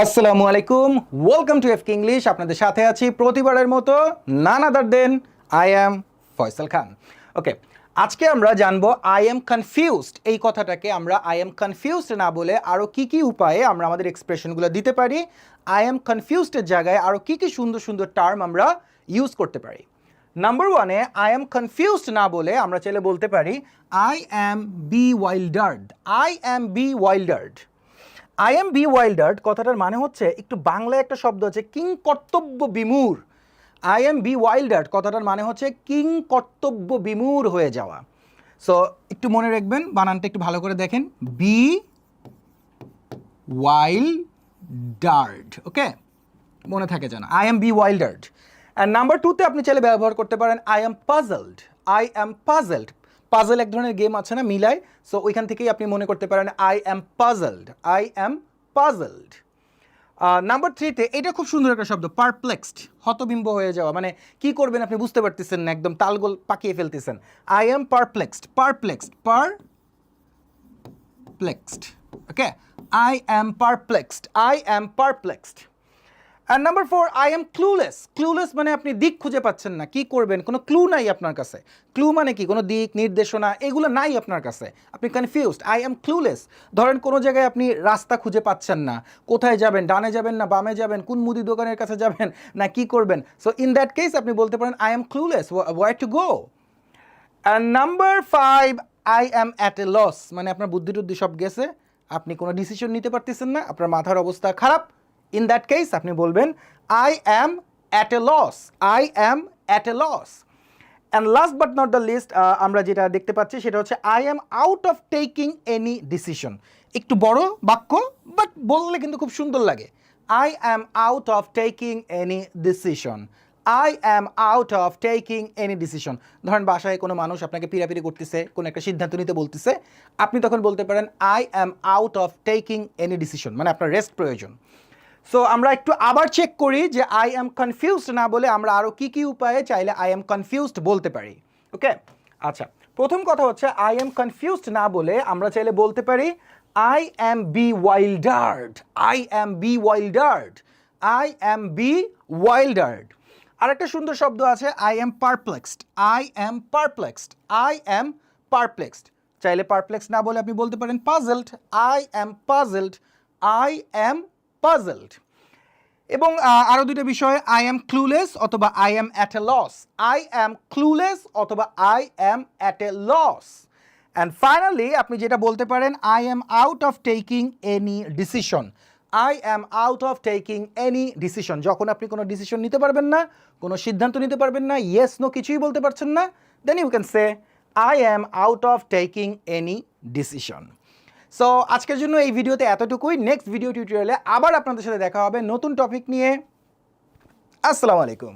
আসসালামু আলাইকুম welcome to F English আপনাদের সাথে আছি প্রতিবারের মতো নান আদার দেন আই অ্যাম ফয়সাল খান। ওকে আজকে আমরা জানব আই এম কনফিউজড এই কথাটাকে আমরা আই এম কনফিউজড না বলে আরও কি কি উপায়ে আমরা আমাদের এক্সপ্রেশনগুলো দিতে পারি। আই এম কনফিউজডের জায়গায় আরও কি কি সুন্দর সুন্দর টার্ম আমরা ইউজ করতে পারি। নাম্বার ওয়ানে আই এম কনফিউজড না বলে আমরা চাইলে বলতে পারি I am bewildered I am bewildered I am bewildered কথাটার মানে হচ্ছে একটু বাংলায় একটা শব্দ আছে, কিং কর্তব্য বিমূর। আই এম বি ওয়াইল্ডার্ড কথাটার মানে হচ্ছে কিং কর্তব্য বিমূর হয়ে যাওয়া। সো একটু মনে রাখবেন, বানানটা একটু ভালো করে দেখেন। বি ওয়াইল্ডার্ড ওকে মনে থাকে যেন। I am bewildered and number টুতে আপনি চাইলে ব্যবহার করতে পারেন I am puzzled I am puzzled puzzle এক ধরনের গেম আছে না মিলাই সো ওইখান থেকেই আপনি মনে করতে পারেন I am puzzled I am puzzled number থ্রিতে এটা খুব সুন্দর একটা শব্দ পারপ্লেক্সড হতবিম্ব হয়ে যাওয়া মানে কি করবেন আপনি বুঝতে পারতেছেন না একদম তালগোল পাকিয়ে ফেলতেছেন I am perplexed perplexed per perplexed. Okay, I am perplexed. I am perplexed. And number four, I am clueless. Clueless মানে আপনি দিক খুঁজে পাচ্ছেন না। কি করবেন? কোনো ক্লু নাই আপনার কাছে। ক্লু মানে কি? কোনো দিক নির্দেশনা এগুলো নাই আপনার কাছে। আপনি কনফিউজড আই এম ক্লুলেস ধরেন কোনো জায়গায় আপনি রাস্তা খুঁজে পাচ্ছেন না। কোথায় যাবেন? ডানে যাবেন না বামে যাবেন? কোন মুদি দোকানের কাছে যাবেন? না কি করবেন? সো ইন দ্যাট কেস আপনি বলতে পারেন I am clueless why to go and number five I am at a loss মানে আপনার বুদ্ধি টুদ্ধি সব গেছে। আপনি কোনো ডিসিশন নিতে পারতেছেন না। আপনার মাথার অবস্থা খারাপ। ইন দ্যাট কেস আপনি বলবেন I am at a loss I am at a loss and last but not the least আমরা যেটা দেখতে পাচ্ছি সেটা হচ্ছে I am out of taking any decision একটু বড় বাক্য বাট বললে কিন্তু খুব সুন্দর লাগে। I am out of taking any decision I am out of taking any decision ধরেন, বাসায় কোনো মানুষ আপনাকে পিরাপিরি করতেছে, কোনো একটা সিদ্ধান্ত নিতে বলতেছে, আপনি তখন বলতে পারেন I am out of taking any decision মানে আপনার রেস্ট প্রয়োজন। সো আমরা একটু আবার চেক করি যে আই অ্যাম কনফিউজড না বলে আমরা আরও কী কী উপায়ে চাইলে আই অ্যাম কনফিউজড বলতে পারি ওকে আচ্ছা প্রথম কথা হচ্ছে আই অ্যাম কনফিউজড না বলে আমরা চাইলে বলতে পারি I am bewildered I am bewildered I am bewildered আরেকটা সুন্দর শব্দ আছে I am perplexed I am perplexed I am perplexed চাইলে পারপ্লেক্স না বলে আপনি বলতে পারেন puzzled I am puzzled I am puzzled এবং আরও দুটো বিষয় আই এম ক্লুলেস অথবা I am at a loss I am clueless অথবা I am at a loss and finally আপনি যেটা বলতে পারেন I am out of taking any decision I am out of taking any decision যখন আপনি কোনো decision নিতে পারবেন না, কোনো সিদ্ধান্ত নিতে পারবেন না ইয়েস নো কিছুই বলতে পারছেন না then you can say I am out of taking any decision so আজকের জন্য এই ভিডিওতে এতটুকুই। নেক্সট ভিডিও টিউটোরিয়ালে আবার আপনাদের সাথে দেখা হবে নতুন টপিক নিয়ে। আসসালামু আলাইকুম।